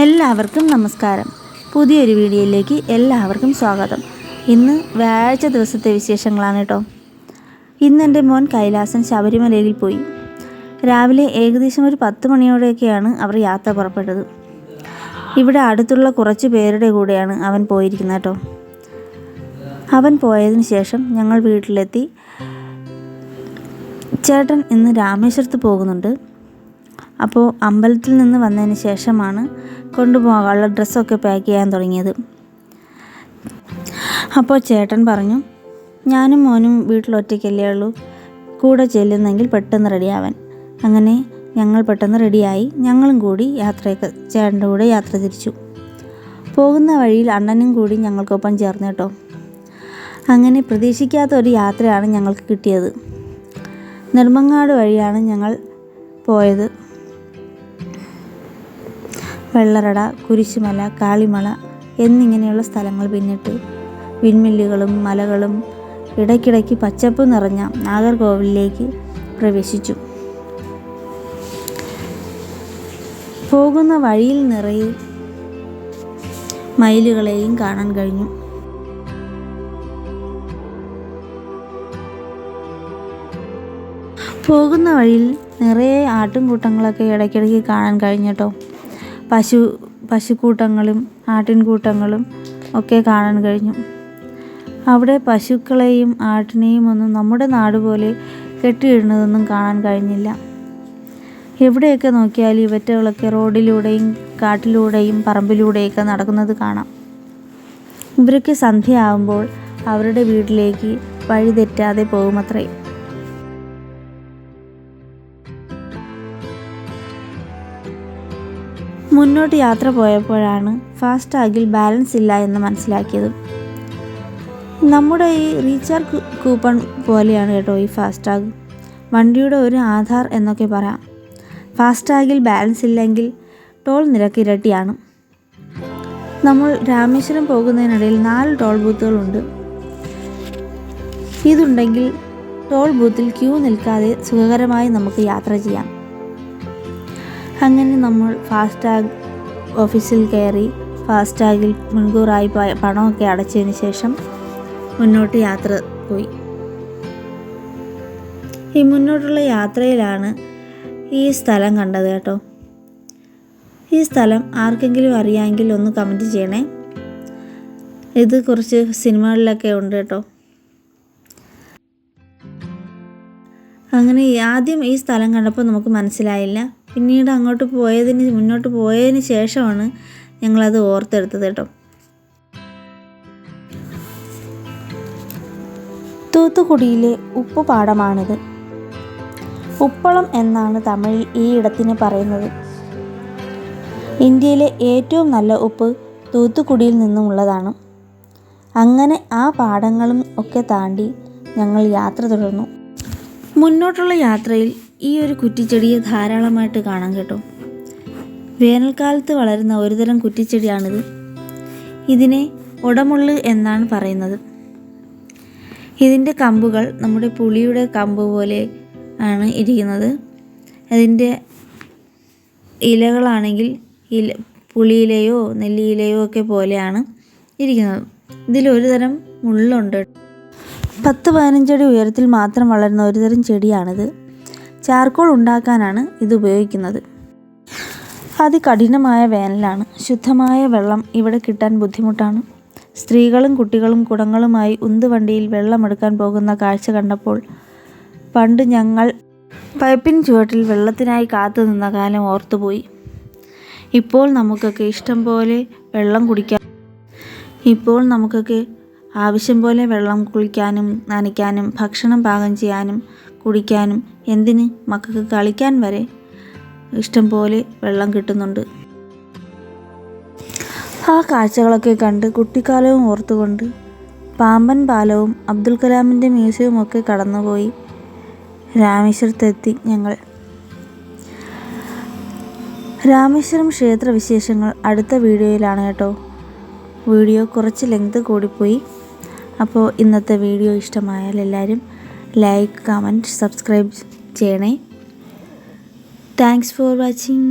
എല്ലാവർക്കും നമസ്കാരം. പുതിയൊരു വീഡിയോയിലേക്ക് എല്ലാവർക്കും സ്വാഗതം. ഇന്ന് വ്യാഴാഴ്ച ദിവസത്തെ വിശേഷങ്ങളാണ് കേട്ടോ ഇന്ന് എന്റെ മോൻ കൈലാസൻ ശബരിമലയിൽ പോയി. രാവിലെ ഏകദേശം ഒരു പത്ത് മണിയോടെയൊക്കെയാണ് അവർ യാത്ര പുറപ്പെട്ടത്. ഇവിടെ അടുത്തുള്ള കുറച്ച് പേരുടെ കൂടെയാണ് അവൻ പോയിരിക്കുന്നത് കേട്ടോ അവൻ പോയതിന് ശേഷം ഞങ്ങൾ വീട്ടിലെത്തി. ചേട്ടൻ ഇന്ന് രാമേശ്വരത്ത് പോകുന്നുണ്ട്. അപ്പോൾ അമ്പലത്തിൽ നിന്ന് വന്നതിന് ശേഷമാണ് കൊണ്ടുപോകാനുള്ള ഡ്രസ്സൊക്കെ പാക്ക് ചെയ്യാൻ തുടങ്ങിയത്. അപ്പോൾ ചേട്ടൻ പറഞ്ഞു ഞാനും മോനും വീട്ടിൽ ഒറ്റയ്ക്കല്ലേ ഉള്ളൂ. കൂടെ ചെല്ലുന്നെങ്കിൽ പെട്ടെന്ന് റെഡിയാവാൻ. അങ്ങനെ ഞങ്ങൾ പെട്ടെന്ന് റെഡിയായി. ഞങ്ങളും കൂടി യാത്രയൊക്കെ ചേട്ടന്റെ കൂടെ യാത്ര തിരിച്ചു. പോകുന്ന വഴിയിൽ അണ്ണനും കൂടി ഞങ്ങൾക്കൊപ്പം ചേർന്ന് കേട്ടോ. അങ്ങനെ പ്രതീക്ഷിക്കാത്ത ഒരു യാത്രയാണ് ഞങ്ങൾക്ക് കിട്ടിയത്. നെടുമങ്ങാട് വഴിയാണ് ഞങ്ങൾ പോയത്. വെള്ളറട കുരിശുമല കാളിമല എന്നിങ്ങനെയുള്ള സ്ഥലങ്ങൾ പിന്നിട്ട്. വിൺമില്ലുകളും മലകളും ഇടയ്ക്കിടയ്ക്ക് പച്ചപ്പ് നിറഞ്ഞ നാഗർകോവിലേക്ക് പ്രവേശിച്ചു. പോകുന്ന വഴിയിൽ നിറയെ മയിലുകളെയും കാണാൻ കഴിഞ്ഞു. പോകുന്ന വഴിയിൽ നിറയെ ആട്ടിൻകൂട്ടങ്ങളൊക്കെ ഇടയ്ക്കിടയ്ക്ക് കാണാൻ കഴിഞ്ഞിട്ടോ പശു പശുക്കൂട്ടങ്ങളും ആട്ടിൻകൂട്ടങ്ങളും ഒക്കെ കാണാൻ കഴിഞ്ഞു. അവിടെ പശുക്കളെയും ആട്ടിനെയും ഒന്നും നമ്മുടെ നാട് പോലെ കെട്ടിയിടുന്നതൊന്നും കാണാൻ കഴിഞ്ഞില്ല. എവിടെയൊക്കെ നോക്കിയാലും ഇവറ്റകളൊക്കെ റോഡിലൂടെയും കാട്ടിലൂടെയും പറമ്പിലൂടെയൊക്കെ നടക്കുന്നത് കാണാം. ഇവരൊക്കെ സന്ധ്യയാകുമ്പോൾ അവരുടെ വീട്ടിലേക്ക് വഴി തെറ്റാതെ പോകുമത്രേ. മുന്നോട്ട് യാത്ര പോയപ്പോഴാണ് ഫാസ്ടാഗിൽ ബാലൻസ് ഇല്ല എന്ന് മനസ്സിലാക്കിയത്. നമ്മുടെ ഈ റീചാർജ് കൂപ്പൺ പോലെയാണ് കേട്ടോ ഈ ഫാസ്ടാഗ് വണ്ടിയുടെ ഒരു ആധാർ എന്നൊക്കെ പറയാം. ഫാസ്ടാഗിൽ ബാലൻസ് ഇല്ലെങ്കിൽ ടോൾ നിരക്ക് ഇരട്ടിയാണ്. നമ്മൾ രാമേശ്വരം പോകുന്നതിനിടയിൽ നാല് ടോൾ ബൂത്തുകളുണ്ട് ഇതുണ്ടെങ്കിൽ ടോൾ ബൂത്തിൽ ക്യൂ നിൽക്കാതെ സുഖകരമായി നമുക്ക് യാത്ര ചെയ്യാം. അങ്ങനെ നമ്മൾ ഫാസ്ടാഗ് ഓഫീസിൽ കയറി ഫാസ്ടാഗിൽ മുൻകൂറായി പണമൊക്കെ അടച്ചതിന് ശേഷം മുന്നോട്ട് യാത്ര പോയി. ഈ മുന്നോട്ടുള്ള യാത്രയിലാണ് ഈ സ്ഥലം കണ്ടത് കേട്ടോ. ഈ സ്ഥലം ആർക്കെങ്കിലും അറിയാമെങ്കിൽ ഒന്ന് കമന്റ് ചെയ്യണേ. ഇത് കുറച്ച് സിനിമകളിലൊക്കെ ഉണ്ട് കേട്ടോ. അങ്ങനെ ആദ്യം ഈ സ്ഥലം കണ്ടപ്പോൾ നമുക്ക് മനസ്സിലായില്ല. പിന്നീട് അങ്ങോട്ട് പോയതിന് മുന്നോട്ട് പോയതിന് ശേഷമാണ് ഞങ്ങളത് ഓർത്തെടുത്തത് കേട്ടോ. തൂത്തുക്കുടിയിലെ ഉപ്പുപാടമാണിത്. ഉപ്പളം എന്നാണ് തമിഴിൽ ഈ ഇടത്തിന് പറയുന്നത്. ഇന്ത്യയിലെ ഏറ്റവും നല്ല ഉപ്പ് തൂത്തുക്കുടിയിൽ നിന്നുമുള്ളതാണ്. അങ്ങനെ ആ പാടങ്ങളും ഒക്കെ താണ്ടി ഞങ്ങൾ യാത്ര തുടർന്നു. മുന്നോട്ടുള്ള യാത്രയിൽ ഈ ഒരു കുറ്റിച്ചെടിയെ ധാരാളമായിട്ട് കാണാം കേട്ടോ. വേനൽക്കാലത്ത് വളരുന്ന ഒരുതരം കുറ്റിച്ചെടിയാണിത്. ഇതിനെ ഉടമുള്ളു എന്നാണ് പറയുന്നത്. ഇതിന്റെ കമ്പുകൾ നമ്മുടെ പുളിയുടെ കമ്പ് പോലെ ആണ് ഇരിക്കുന്നത്. അതിന്റെ ഇലകളാണെങ്കിൽ ഇല പുളിയിലയോ നെല്ലിയിലയോ ഒക്കെ പോലെയാണ് ഇരിക്കുന്നത്. ഇതിലൊരു തരം മുള്ളുണ്ട്. പത്ത് പതിനഞ്ചടി ഉയരത്തിൽ മാത്രം വളരുന്ന ഒരുതരം ചെടിയാണിത്. ചാർക്കോൾ ഉണ്ടാക്കാനാണ് ഇത് ഉപയോഗിക്കുന്നത്. അതികഠിനമായ വേനലാണ്. ശുദ്ധമായ വെള്ളം ഇവിടെ കിട്ടാൻ ബുദ്ധിമുട്ടാണ്. സ്ത്രീകളും കുട്ടികളും കുടങ്ങളുമായി ഉന്തുവണ്ടിയിൽ വെള്ളമെടുക്കാൻ പോകുന്ന കാഴ്ച കണ്ടപ്പോൾ പണ്ട് ഞങ്ങൾ പൈപ്പിൻ ചുവട്ടിൽ വെള്ളത്തിനായി കാത്തു നിന്ന കാലം ഓർത്തുപോയി. ഇപ്പോൾ നമുക്കൊക്കെ ഇഷ്ടം പോലെ വെള്ളം കുടിക്കാം. ഇപ്പോൾ നമുക്കൊക്കെ ആവശ്യം പോലെ വെള്ളം കുളിക്കാനും നനയ്ക്കാനും ഭക്ഷണം പാകം ചെയ്യാനും കുടിക്കാനും എന്തിന് മക്കൾക്ക് കളിക്കാൻ വരെ ഇഷ്ടം പോലെ വെള്ളം കിട്ടുന്നുണ്ട്. ആ കാഴ്ചകളൊക്കെ കണ്ട് കുട്ടിക്കാലവും ഓർത്തുകൊണ്ട് പാമ്പൻ പാലവും അബ്ദുൽ കലാമിന്റെ മ്യൂസിയവും ഒക്കെ കടന്നുപോയി രാമേശ്വരത്തെത്തി ഞങ്ങൾ. രാമേശ്വരം ക്ഷേത്ര വിശേഷങ്ങൾ അടുത്ത വീഡിയോയിലാണ് കേട്ടോ. വീഡിയോ കുറച്ച് ലെങ്ത് കൂടിപ്പോയി. അപ്പോൾ ഇന്നത്തെ വീഡിയോ ഇഷ്ടമായാൽ എല്ലാവരും ലൈക്ക് കമന്റ് സബ്സ്ക്രൈബ് ചെയ്യണേ. Thanks for watching